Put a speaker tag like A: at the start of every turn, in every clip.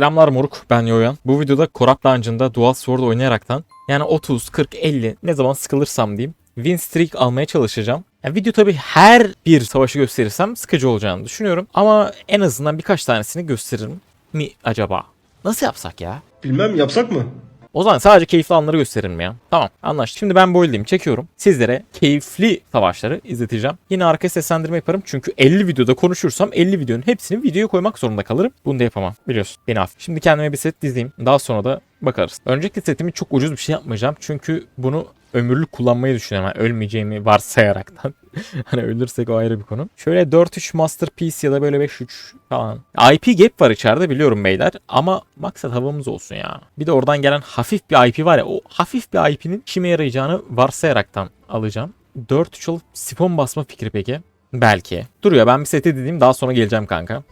A: Selamlar moruk ben Yoyan. Bu videoda Korap Dungeon'da Dual Sword oynayaraktan yani 30, 40, 50 ne zaman sıkılırsam diyeyim win streak almaya çalışacağım. Yani video tabi her bir savaşı gösterirsem sıkıcı olacağını düşünüyorum. Ama en azından birkaç tanesini gösteririm mi acaba? Nasıl yapsak ya?
B: Bilmem yapsak mı?
A: O zaman sadece keyifli anları gösteririm ya. Tamam anlaştık. Şimdi ben bu eldiğimi çekiyorum. Sizlere keyifli savaşları izleteceğim. Yine arka seslendirme yaparım. Çünkü 50 videoda konuşursam 50 videonun hepsini videoya koymak zorunda kalırım. Bunu da yapamam. Biliyorsun beni affet. Şimdi kendime bir set dizeyim. Daha sonra da bakarız. Öncelikle setimi çok ucuz bir şey yapmayacağım. Çünkü bunu ömürlük kullanmayı düşünüyorum. Yani ölmeyeceğimi varsayaraktan. hani ölürsek o ayrı bir konu. Şöyle 4-3 Masterpiece ya da böyle 5-3 falan. IP gap var içeride biliyorum beyler. Ama maksat havamız olsun ya. Bir de oradan gelen hafif bir IP var ya. O hafif bir IP'nin işime yarayacağını varsayaraktan alacağım. 4-3 alıp sipon basma fikri peki? Belki. Dur ya ben bir seti dediğim daha sonra geleceğim kanka.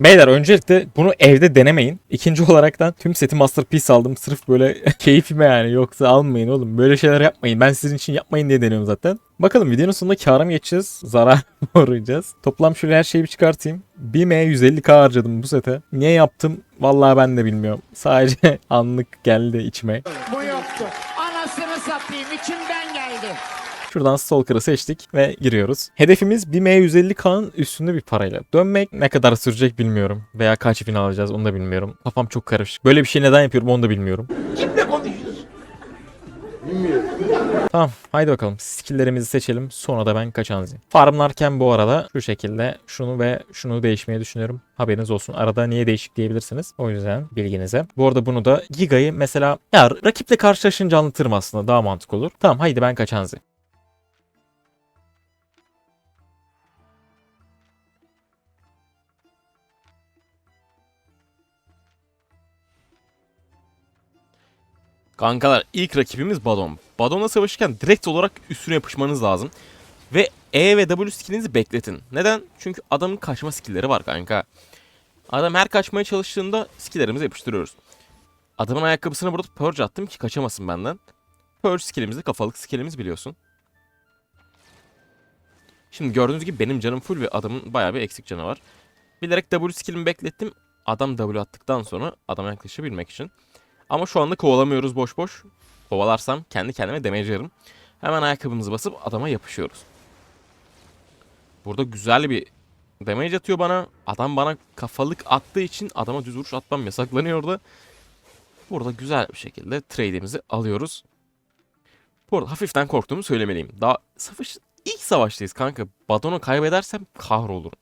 A: Beyler öncelikle bunu evde denemeyin. İkinci olaraktan tüm seti Masterpiece aldım. Sırf böyle keyfime yani. Yoksa almayın oğlum. Böyle şeyler yapmayın. Ben sizin için yapmayın diye deniyorum zaten. Bakalım videonun sonunda kâra mı geçeceğiz? Zarar mı uğrayacağız? Toplam şöyle her şeyi bir çıkartayım. 1 M 150k harcadım bu sete. Niye yaptım? Vallahi ben de bilmiyorum. Sadece anlık geldi içime.
C: Bu yoktu. Anasını satayım içimden geldi.
A: Şuradan Stalker'ı seçtik ve giriyoruz. Hedefimiz 1 M 150k'nın üstünde bir parayla. Dönmek ne kadar sürecek bilmiyorum. Veya kaç bin alacağız onu da bilmiyorum. Kafam çok karışık. Böyle bir şey neden yapıyorum onu da bilmiyorum.
B: Kimle konuşuyorsun?
A: Tamam haydi bakalım skilllerimizi seçelim sonra da ben kaçanızayım. Farmlarken bu arada şu şekilde şunu ve şunu değişmeyi düşünüyorum. Haberiniz olsun. Arada niye değişik diyebilirsiniz. O yüzden bilginize. Bu arada bunu da Giga'yı mesela ya rakiple karşılaşınca anlatırım aslında daha mantıklı olur. Tamam haydi ben kaçanızayım.
D: Kankalar ilk rakibimiz Badon. Badon'la savaşırken direkt olarak üstüne yapışmanız lazım. Ve E ve W skillinizi bekletin. Neden? Çünkü adamın kaçma skillleri var kanka. Adam her kaçmaya çalıştığında skilllerimizi yapıştırıyoruz. Adamın ayakkabısına burada purge attım ki kaçamasın benden. Purge skillimiz de kafalık skillimiz biliyorsun. Şimdi gördüğünüz gibi benim canım full ve adamın bayağı bir eksik canı var. Bilerek W skillimi beklettim. Adam W attıktan sonra adama yaklaşabilmek için. Ama şu anda kovalamıyoruz boş boş. Kovalarsam kendi kendime damage yerim. Hemen ayakkabımızı basıp adama yapışıyoruz. Burada güzel bir damage atıyor bana. Adam bana kafalık attığı için adama düz vuruş atmam yasaklanıyor orada. Burada güzel bir şekilde trade'imizi alıyoruz. Bu arada hafiften korktuğumu söylemeliyim. Daha savaş ilk savaştayız kanka. Badon'u kaybedersem kahrolurum.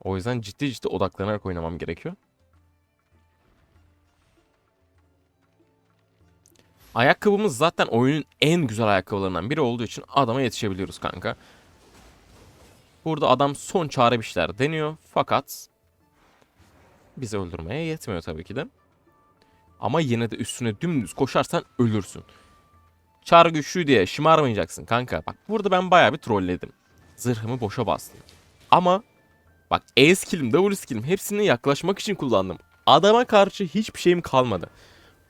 D: O yüzden ciddi ciddi odaklanarak oynamam gerekiyor. Ayakkabımız zaten oyunun en güzel ayakkabılarından biri olduğu için adama yetişebiliyoruz kanka. Burada adam son çare bir şeyler deniyor fakat bizi öldürmeye yetmiyor tabii ki de. Ama yine de üstüne dümdüz koşarsan ölürsün. Çar güçlü diye şımarmayacaksın kanka. Bak burada ben bayağı bir trolledim. Zırhımı boşa bastım. Ama bak E skillim, W skillim hepsini yaklaşmak için kullandım. Adama karşı hiçbir şeyim kalmadı.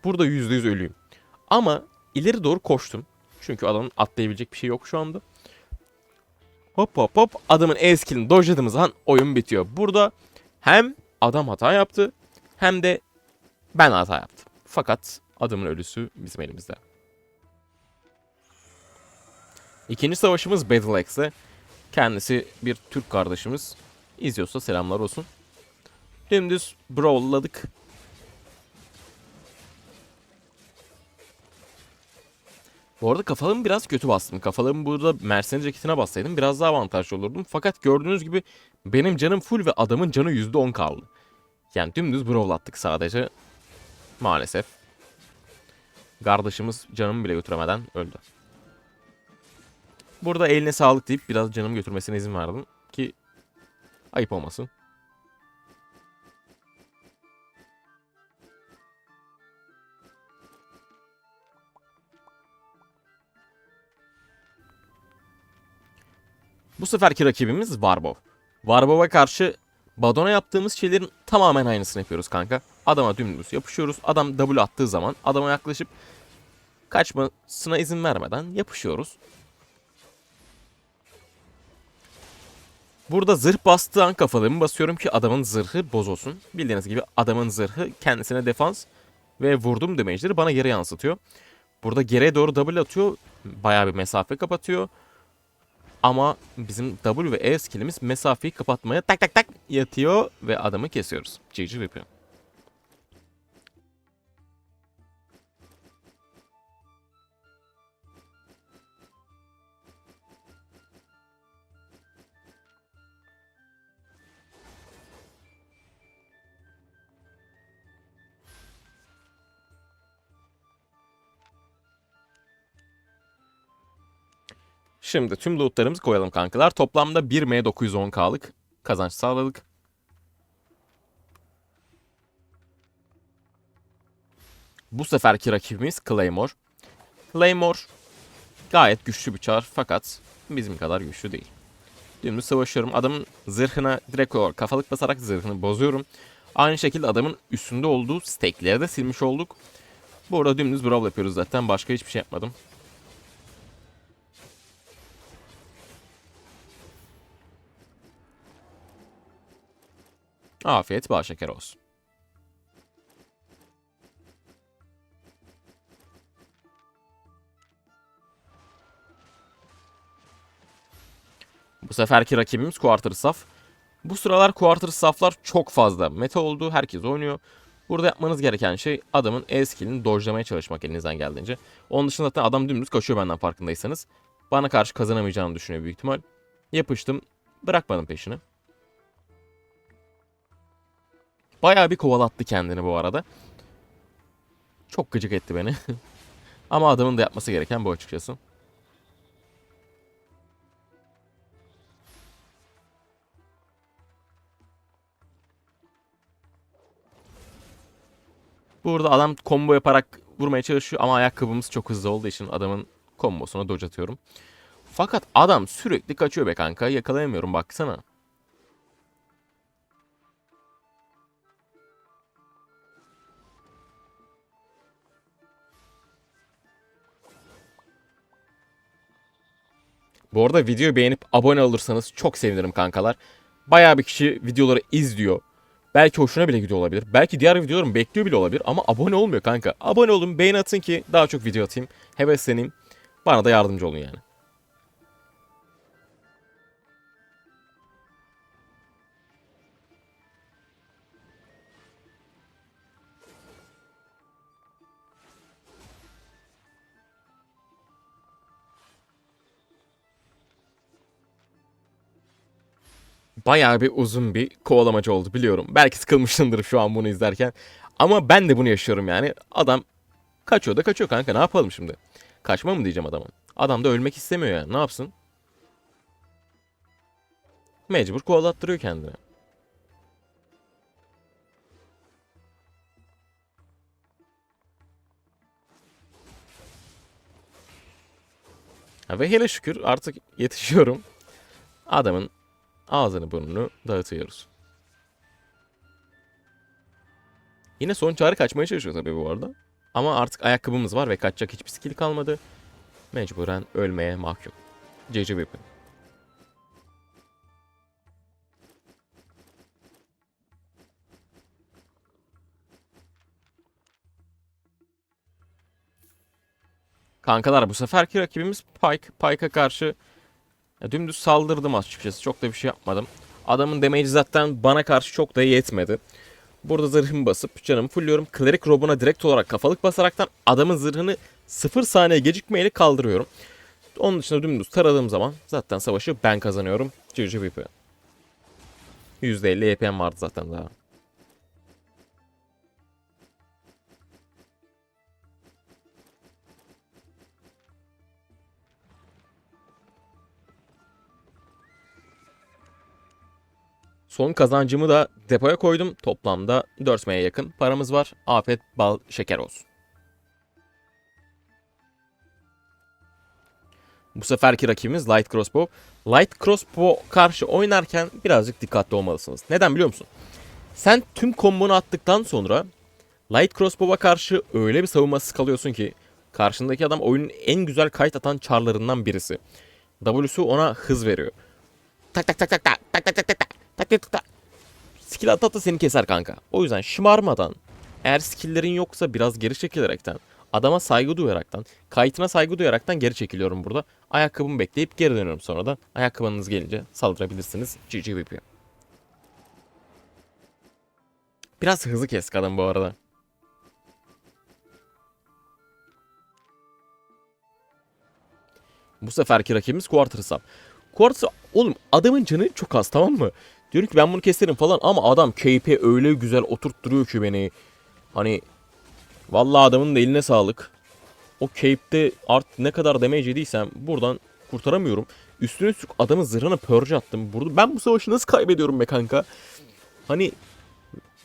D: Burada %100 ölüyüm. Ama ileri doğru koştum. Çünkü adamın atlayabilecek bir şey yok şu anda. Hop hop hop adamın E skillini dojladığımız zaman oyun bitiyor. Burada hem adam hata yaptı hem de ben hata yaptım. Fakat adamın ölüsü bizim elimizde. İkinci savaşımız Battle Axe'le. Kendisi bir Türk kardeşimiz. İzliyorsa selamlar olsun. Dümdüz brawlladık. Bu arada kafalığımı biraz kötü bastım. Kafalığımı burada Mercedes ceketine bassaydım biraz daha avantajlı olurdum. Fakat gördüğünüz gibi benim canım full ve adamın canı %10 kaldı. Yani dümdüz brawl attık sadece. Maalesef. Kardeşimiz canımı bile götüremeden öldü. Burada eline sağlık deyip biraz canımı götürmesine izin verdim. Ki ayıp olmasın. Bu seferki rakibimiz Warbov. Warbov'a karşı Badon'a yaptığımız şeylerin tamamen aynısını yapıyoruz kanka. Adama dümdüz yapışıyoruz. Adam W attığı zaman adama yaklaşıp Kaçmasına izin vermeden yapışıyoruz. Burada zırh bastığı an kafalığımı basıyorum ki adamın zırhı bozulsun. Bildiğiniz gibi adamın zırhı kendisine defans ve vurdum damage'leri bana geri yansıtıyor. Burada geriye doğru double atıyor. Bayağı bir mesafe kapatıyor. Ama bizim W ve E skillimiz mesafeyi kapatmaya tak tak tak yatıyor ve adamı kesiyoruz. GG VP. Şimdi tüm lootlarımızı koyalım kankalar. Toplamda 1M 910K'lık kazanç sağladık. Bu seferki rakibimiz Claymore. Claymore gayet güçlü bir çar fakat bizim kadar güçlü değil. Dümdüz savaşıyorum. Adamın zırhına direkt olarak kafalık basarak zırhını bozuyorum. Aynı şekilde adamın üstünde olduğu stackleri de silmiş olduk. Burada dümdüz brawl yapıyoruz zaten. Başka hiçbir şey yapmadım. Afiyet bal şeker olsun. Bu seferki rakibimiz Quarter Saf. Bu sıralar Quarter Saflar çok fazla meta oldu. Herkes oynuyor. Burada yapmanız gereken şey adamın E skillini dojlamaya çalışmak elinizden geldiğince. Onun dışında zaten adam dümdüz koşuyor benden farkındaysanız. Bana karşı kazanamayacağını düşünüyor büyük ihtimal. Yapıştım. Bırakmadım peşini. Bayağı bir kovalattı kendini bu arada. Çok gıcık etti beni. Ama adamın da yapması gereken bu açıkçası. Burada adam combo yaparak vurmaya çalışıyor ama ayakkabımız çok hızlı olduğu için adamın kombosuna dodge atıyorum. Fakat adam sürekli kaçıyor be kanka. Yakalayamıyorum baksana. Bu arada videoyu beğenip abone olursanız çok sevinirim kankalar. Bayağı bir kişi videoları izliyor. Belki hoşuna bile gidiyor olabilir. Belki diğer videolarımı bekliyor bile olabilir ama abone olmuyor kanka. Abone olun, beğeni atın ki daha çok video atayım. Hevesleneyim. Bana da yardımcı olun yani. Bayağı bir uzun bir kovalamacı oldu biliyorum. Belki sıkılmışsındır şu an bunu izlerken. Ama ben de bunu yaşıyorum yani. Adam kaçıyor da kaçıyor kanka ne yapalım şimdi? Kaçma mı diyeceğim adama? Adam da ölmek istemiyor yani ne yapsın? Mecbur kovalattırıyor kendini. Ve hele şükür artık yetişiyorum. Adamın ağzını burnunu dağıtıyoruz. Yine son çağrı kaçmaya çalışıyor tabii bu arada. Ama artık ayakkabımız var ve kaçacak hiçbir skill kalmadı. Mecburen ölmeye mahkum. GG Whippin. Kankalar bu seferki rakibimiz Pike. Pike'a karşı ya dümdüz saldırdım açıkçası. Çok da bir şey yapmadım. Adamın damage'i zaten bana karşı çok da yetmedi. Burada zırhımı basıp canımı fulluyorum. Klerik robuna direkt olarak kafalık basaraktan adamın zırhını 0 saniye gecikmeyle kaldırıyorum. Onun dışında dümdüz taradığım zaman zaten savaşı ben kazanıyorum. GG VP. %50 EPM vardı zaten daha. Son kazancımı da depoya koydum. Toplamda 4 M'ye yakın paramız var. Afiyet bal şeker olsun. Bu seferki rakibimiz Light Crossbow. Light Crossbow karşı oynarken birazcık dikkatli olmalısınız. Neden biliyor musun? Sen tüm kombonu attıktan sonra Light Crossbow'a karşı öyle bir savunmasız kalıyorsun ki Karşındaki adam oyunun en güzel kayıt atan charlarından birisi. W'su ona hız veriyor. Tak tak tak tak tak tak tak tak tak tak tak tak. Skill at at da seni keser kanka. O yüzden şımarmadan eğer skill'lerin yoksa biraz geri çekilerekten adama saygı duyaraktan, kayıtına saygı duyaraktan geri çekiliyorum burada. Ayakkabımı bekleyip geri dönüyorum sonra da. Ayakkabınız gelince saldırabilirsiniz. GG VP. Biraz hızlı kes kadın bu arada. Bu seferki rakibimiz Quarters'a. Quarters'a oğlum adamın canı çok az tamam mı? Diyor ki ben bunu keserim falan ama adam KP öyle güzel oturtturuyor ki beni. Hani vallahi adamın da eline sağlık. O Cape'de art ne kadar damage yediysem buradan kurtaramıyorum. Üstüne üstlük adamın zırhına purge attım. Burada ben bu savaşı nasıl kaybediyorum be kanka? Hani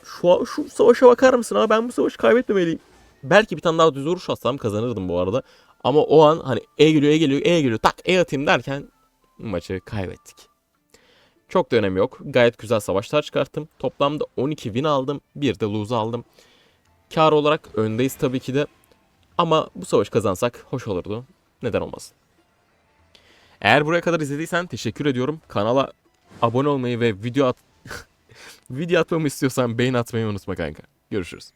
D: şu, şu savaşa bakar mısın abi ben bu savaşı kaybetmemeliyim. Belki bir tane daha düz vuruş atsam kazanırdım bu arada. Ama o an hani E geliyor E geliyor E geliyor tak E atayım derken maçı kaybettik. Çok da önemi yok. Gayet güzel savaşlar çıkarttım. Toplamda 12 win aldım. Bir de lose aldım. Kar olarak öndeyiz tabii ki de. Ama bu savaşı kazansak hoş olurdu. Neden olmasın. Eğer buraya kadar izlediysen teşekkür ediyorum. Kanala abone olmayı ve video at video atmamı istiyorsan beğen atmayı unutma kanka. Görüşürüz.